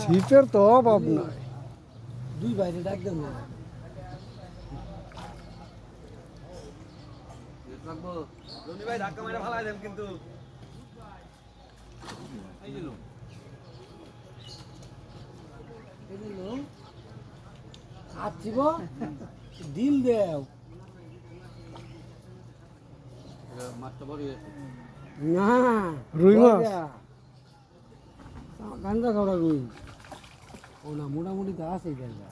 সিটের তো অভাব নাই। দুই বাইরে ডাক দেন না। ভাই ধাক্কা মারে ভালো দেন কিন্তু। আছিব দিল দেও। না। রুই মাছ? গান্দা খাওয়া রুই। ও না মোটামুটি তো আছে গান্দা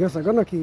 গেছে নাকি?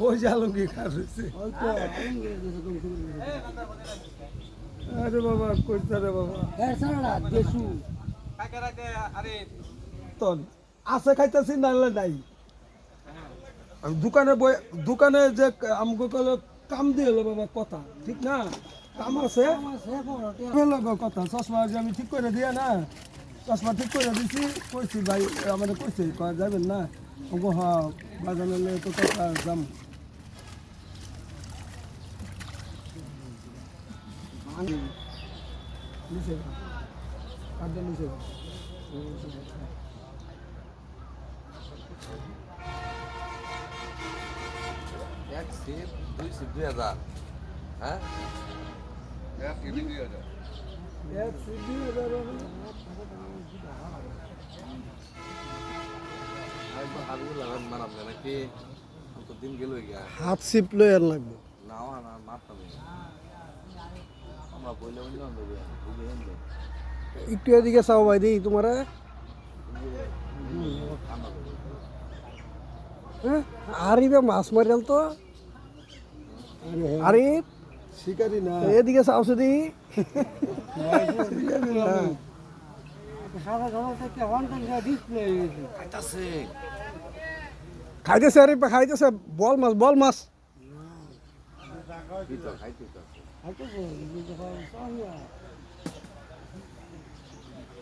ওই যে আলমগীর খার হয়েছে ওই তো আলমগীরে ধ্বংস করে দিছি আরে বাবা কইতে রে বাবা হ্যাঁ সারাটা গেছু আরে তন আছে খাইতেছি নাহলে নাই আমি দোকানে বই দোকানে যে আমাকে কলে কাম দিয়ে এলো বাবা কথা ঠিক না কাম আছে হলো কথা চশমা যে আমি ঠিক করে দিয়ে না চশমা ঠিক করে দিছি কইছি ভাই আমাদের কইছি যাবেন না ওগো হ বাজানো তো কথা যাম নিচে কাটে নিচে এক সিপ দুই সিপ দুই হাজার হ্যাঁ এক সিপি দুই হাজার এক সিডি এবার আমি লাগান মারাম না নাকি তো দিন গেল গিয়া হাত সিপ লই আর লাগবে। একটু এদিকে চাও ভাই দিই তোমার। আরিবে মাছ মারিয়াল তো। আরে শিকারি না এদিকে চাও শুধু সারা ঘর থেকে টাইম ডিসপ্লে হয়ে গেছে। খাইতাছে আরে খাইতেছে বল মাছ বল মাছ। খাইতে